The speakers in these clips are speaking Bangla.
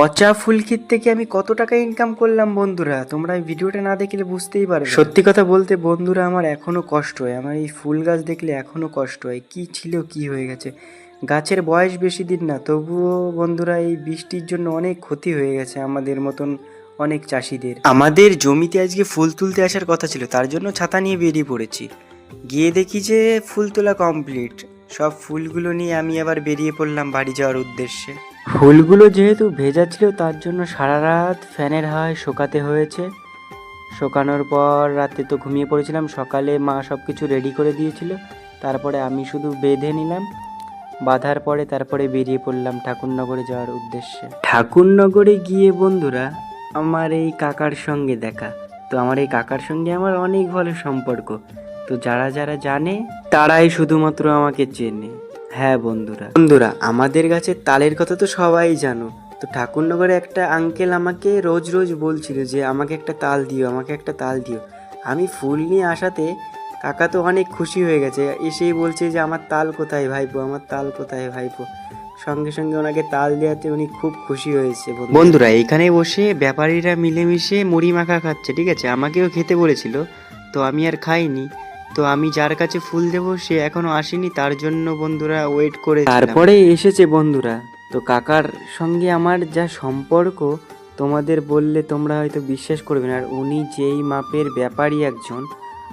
পচা ফুল ক্ষেত থেকে আমি কত টাকা ইনকাম করলাম বন্ধুরা? তোমরা এই ভিডিওটা না দেখলে বুঝতেই পারবে। সত্যি কথা বলতে বন্ধুরা, আমার এখনও কষ্ট হয়। আমার এই ফুল গাছ দেখলে এখনও কষ্ট হয়। কি ছিল, কি হয়ে গেছে? গাছের বয়স বেশি দিন না, তবুও বন্ধুরা এই বৃষ্টির জন্য অনেক ক্ষতি হয়ে গেছে আমাদের মতন অনেক চাষিদের। আমাদের জমিতে আজকে ফুল তুলতে আসার কথা ছিল, তার জন্য ছাতা নিয়ে বেরিয়ে পড়েছি। গিয়ে দেখি যে ফুল তোলা কমপ্লিট সব ফুলগুলো নিয়ে আমি আবার বেরিয়ে পড়লাম বাড়ি যাওয়ার উদ্দেশ্যে। ফুলগুলো যেহেতু ভেজা ছিল, তার জন্য সারা রাত ফ্যানের হাওয়ায় শোকাতে হয়েছে। শোকানোর পর রাতে তো ঘুমিয়ে পড়েছিলাম, সকালে মা সব কিছু রেডি করে দিয়েছিল। তারপরে আমি শুধু বেঁধে নিলাম, বাঁধার পরে তারপরে বেরিয়ে পড়লাম ঠাকুরনগরে যাওয়ার উদ্দেশ্যে। ঠাকুরনগরে গিয়ে বন্ধুরা, আমার এই কাকার সঙ্গে দেখা। তো আমার এই কাকার সঙ্গে আমার অনেক ভালো সম্পর্ক। তো যারা যারা জানে, তারাই শুধুমাত্র আমাকে চেনে। হ্যাঁ বন্ধুরা। বন্ধুরা, আমাদের গাছের তালের কথা তো সবাই জানো। তো ঠাকুরনগরে একটা আঙ্কেল আমাকে রোজ রোজ বলছিল যে, আমাকে একটা তাল দিও, আমাকে একটা তাল দিও। আমি ফুল নিয়ে আসাতে কাকা তো অনেক খুশি হয়ে গেছে। এসেই বলছে যে, আমার তাল কোথায় ভাইপো, আমার তাল কোথায় ভাইপো? সঙ্গে সঙ্গে ওনাকে তাল দেওয়াতে উনি খুব খুশি হয়েছে বন্ধুরা, এখানে বসে ব্যাপারীরা মিলেমিশে মুড়ি মাখা খাচ্ছে, ঠিক আছে? আমাকেও খেতে বলেছিল, তো আমি আর খাইনি। তো আমি যার কাছে ফুল দেবো সে এখনও আসেনি তার জন্য বন্ধুরা ওয়েট করে তারপরে এসেছে বন্ধুরা। তো কাকার সঙ্গে আমার যা সম্পর্ক তোমাদের বললে তোমরা হয়তো বিশ্বাস করবে না। আর উনি যেই মাপের ব্যাপারই একজন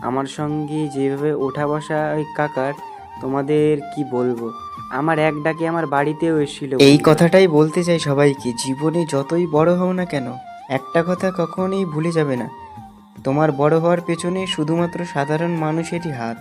আমার সঙ্গে যেভাবে ওঠা বসা ওই কাকার তোমাদের কি বলব? আমার এক ডাকে আমার বাড়িতেও এসেছিল এই কথাটাই বলতে চাই সবাইকে জীবনে যতই বড় হও না কেন একটা কথা কখনোই ভুলে যাবে না। তোমার বড় হওয়ার পেছনে শুধুমাত্র সাধারণ মানুষেরই হাত।